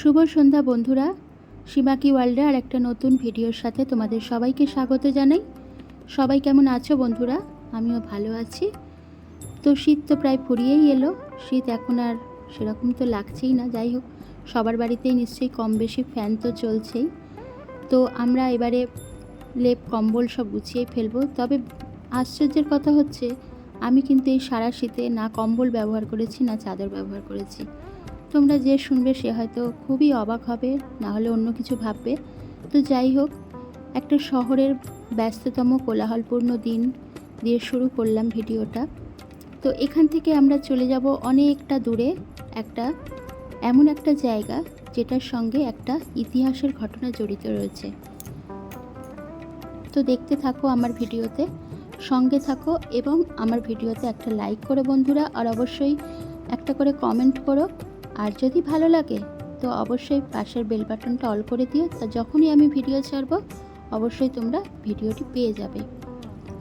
শুভ সন্ধ্যা বন্ধুরা। সীমাকি ওয়ার্ল্ডে আর একটা নতুন ভিডিওর সাথে তোমাদের সবাইকে স্বাগত জানাই। সবাই কেমন আছো বন্ধুরা? আমিও ভালো আছি। তো শীত তো প্রায় ফুরিয়েই এলো। শীত এখন আর সেরকম তো লাগছেই না, যাই হোক। সবার বাড়িতেই নিশ্চয়ই কম বেশি ফ্যান তো চলছেই। তো আমরা এবারে লেপ, কম্বল সব গুছিয়ে ফেলব। তবে আশ্চর্যের কথা হচ্ছে, আমি কিন্তু এই সারা শীতে না কম্বল ব্যবহার করেছি, না চাদর ব্যবহার করেছি। তোমরা যে শুনবে সে হয়তো খুবই অবাক হবে, না হলে অন্য কিছু ভাববে। তো যাই হোক, একটা শহরের ব্যস্ততম কোলাহলপূর্ণ দিন দিয়ে শুরু করলাম ভিডিওটা। তো এখান থেকে আমরা চলে যাব অনেকটা দূরে, একটা এমন একটা জায়গা যেটার সঙ্গে একটা ইতিহাসের ঘটনা জড়িত রয়েছে। তো দেখতে থাকো আমার ভিডিওতে, সঙ্গে থাকো এবং আমার ভিডিওতে একটা লাইক করো বন্ধুরা, আর অবশ্যই একটা করে কমেন্ট করো। আর যদি ভালো লাগে, তো অবশ্যই পাশের বেল বাটনটা অল করে দিও, তা যখনই আমি ভিডিও ছাড়বো, অবশ্যই তোমরা ভিডিওটি পেয়ে যাবে।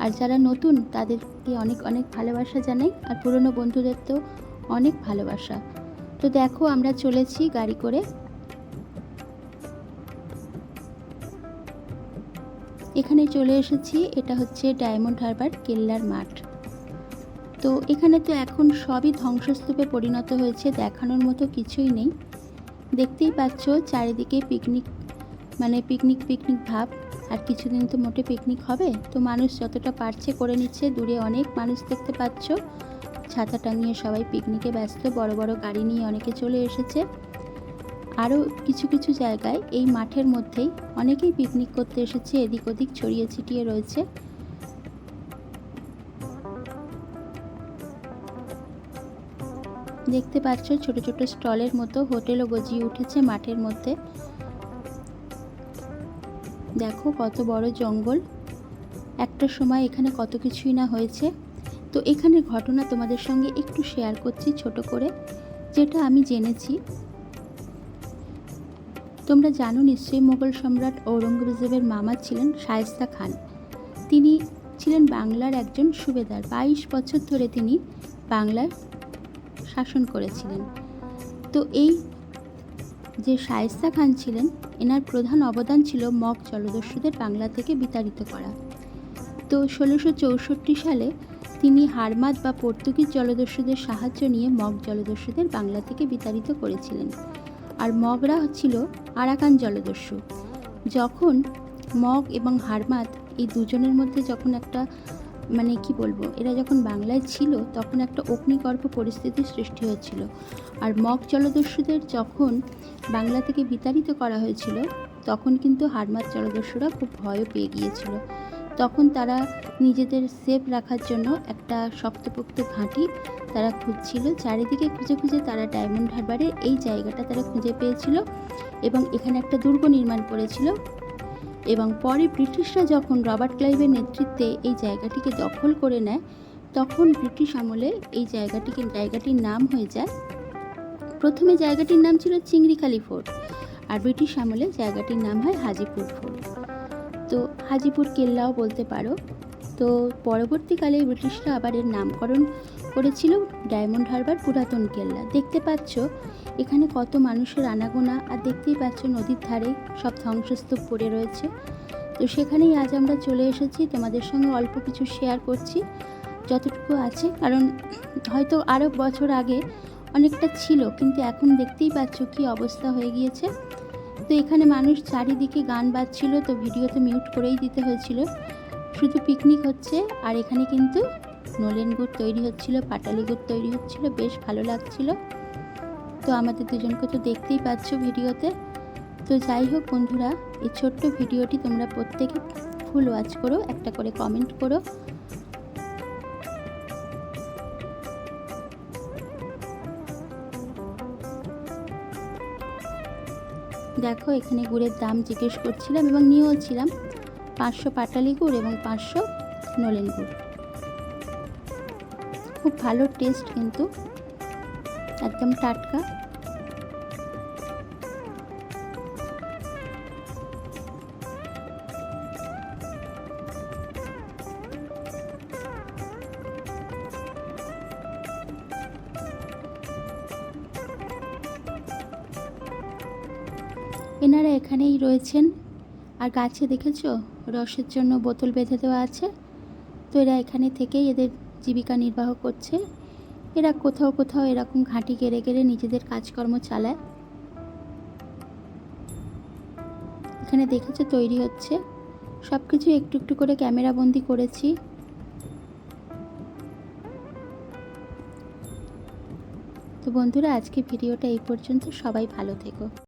আর যারা নতুন, তাদেরকে অনেক অনেক ভালোবাসা জানাই, আর পুরনো বন্ধুদের তো অনেক ভালোবাসা। তো দেখো, আমরা চলেছি গাড়ি করে। এখানে চলে এসেছি, এটা হচ্ছে ডায়মন্ড হারবার, কেল্লার মাঠ। তো এখানে তো এখন সবই ধ্বংসস্তূপে পরিণত হয়েছে, দেখানোর মতো কিছুই নেই। দেখতেই পাচ্ছ চারিদিকে পিকনিক মানে পিকনিক পিকনিক ভাব। আর কিছুদিন তো মোটে পিকনিক হবে, তো মানুষ যতটা পারছে করে নিচ্ছে। দূরে অনেক মানুষ দেখতে পাচ্ছ। ছাতা টাঙিয়ে সবাই পিকনিকে ব্যস্ত, বড় বড় গাড়ি নিয়ে অনেকে চলে এসেছে। আরও কিছু কিছু জায়গায় এই মাঠের মধ্যেই অনেকেই পিকনিক করতে এসেছে, এদিক ওদিক ছড়িয়ে ছিটিয়ে রয়েছে। দেখতে পাচ্ছ, ছোট ছোট স্টলের মতো হোটেলও গজিয়ে উঠেছে মাঠের মধ্যে। দেখো কত বড় জঙ্গল। একটা সময় এখানে কত কিছুই না হয়েছে। তো এখানে ঘটনা তোমাদের সঙ্গে একটু শেয়ার করছি ছোট করে, যেটা আমি জেনেছি। তোমরা জানো নিশ্চয়ই মোগল সম্রাট ঔরঙ্গজেবের মামা ছিলেন শায়েস্তা খান। তিনি ছিলেন বাংলার একজন সুবেদার। বাইশ বছর ধরে তিনি বাংলায় শাসন করেছিলেন। তো এই যে শায়েস্তা খান ছিলেন, এনার প্রধান অবদান ছিল মগ জলদস্যুদের বাংলা থেকে বিতাড়িত করা। তো ষোলোশো চৌষট্টি সালে তিনি হারমাদ বা পর্তুগিজ জলদস্যুদের সাহায্য নিয়ে মগ জলদস্যুদের বাংলা থেকে বিতাড়িত করেছিলেন। আর মগরা ছিল আরাকান জলদস্যু। যখন মগ এবং হারমাদ এই দুজনের মধ্যে যখন একটা মানে কি বলব, এরা যখন বাংলায় ছিল তখন একটা অগ্নিগর্ভ পরিস্থিতির সৃষ্টি হয়েছিল। আর মগ জলদস্যুদের যখন বাংলা থেকে বিতাড়িত করা হয়েছিল, তখন কিন্তু হারমাত জলদস্যুরা খুব ভয়ও পেয়ে গিয়েছিল। তখন তারা নিজেদের সেফ রাখার জন্য একটা শক্তপোক্ত ঘাঁটি তারা খুঁজছিল। চারিদিকে খুঁজে খুঁজে তারা ডায়মন্ড হারবারের এই জায়গাটা তারা খুঁজে পেয়েছিল এবং এখানে একটা দুর্গ নির্মাণ করেছিল। এবং পরে ব্রিটিশরা যখন রবার্ট ক্লাইভের নেতৃত্বে এই জায়গাটিকে দখল করে নেয়, তখন ব্রিটিশ আমলে এই জায়গাটিকে, জায়গাটির নাম হয়ে যায়। প্রথমে জায়গাটির নাম ছিল চিংড়িখালি ফোর্ট, আর ব্রিটিশ আমলে জায়গাটির নাম হয় হাজিপুর ফোর্ট। তো হাজিপুর কেল্লাও বলতে পারো। তো পরবর্তীকালে ব্রিটিশরা আবার এর নামকরণ করেছিল ডায়মন্ড হারবার পুরাতন কেল্লা। দেখতে পাচ্ছ, এখানে কত মানুষের আনাগোনা আর দেখতেই পাচ্ছ নদীর ধারে সব ধ্বংসস্তূপ পড়ে রয়েছে। তো সেখানেই আজ আমরা চলে এসেছি, তোমাদের সঙ্গে অল্প কিছু শেয়ার করছি, যতটুকু আছে। কারণ হয়তো আরও বছর আগে অনেকটা ছিল, কিন্তু এখন দেখতেই পাচ্ছ কি অবস্থা হয়ে গিয়েছে। তো এখানে মানুষ চারিদিকে গান বাজছিল, তো ভিডিও তো মিউট করেই দিতে হয়েছিল। শুধু পিকনিক হচ্ছে, আর এখানে কিন্তু নলেন গুড় তৈরি হচ্ছিল, পাটালি গুড় তৈরি হচ্ছিল, বেশ ভালো লাগছিল। তো আমাদের দুজনকে তো দেখতেই পাচ্ছ ভিডিওতে। তো যাই হোক বন্ধুরা, এই ছোট্ট ভিডিওটি তোমরা প্রত্যেকে ফুল ওয়াচ করো, একটা করে কমেন্ট করো। দেখো এখানে গুড়ের দাম জিজ্ঞেস করছিলাম এবং নিয়েও ছিলাম। পাঁচশো পাটালি গুড় এবং পাঁচশো নলেন গুড় খুব ভালো টেস্ট কিন্তু, একদম টাটকা। এনারা এখানেই রয়েছেন। আর গাছে দেখেছ? রসের জন্য বোতল বেঁধে দেওয়া আছে। তো এরা এখানে থেকেই এদের জীবিকা নির্বাহ করছে। এরা কোথাও কোথাও এরকম ঘাঁটি গেড়ে গেড়ে নিজেদের কাজকর্ম চালায়। এখানে দেখেছ তৈরি হচ্ছে। সব কিছু একটু একটু করে ক্যামেরা বন্দি করেছি। তো বন্ধুরা আজকে ভিডিওটা এই পর্যন্ত। সবাই ভালো থেকো।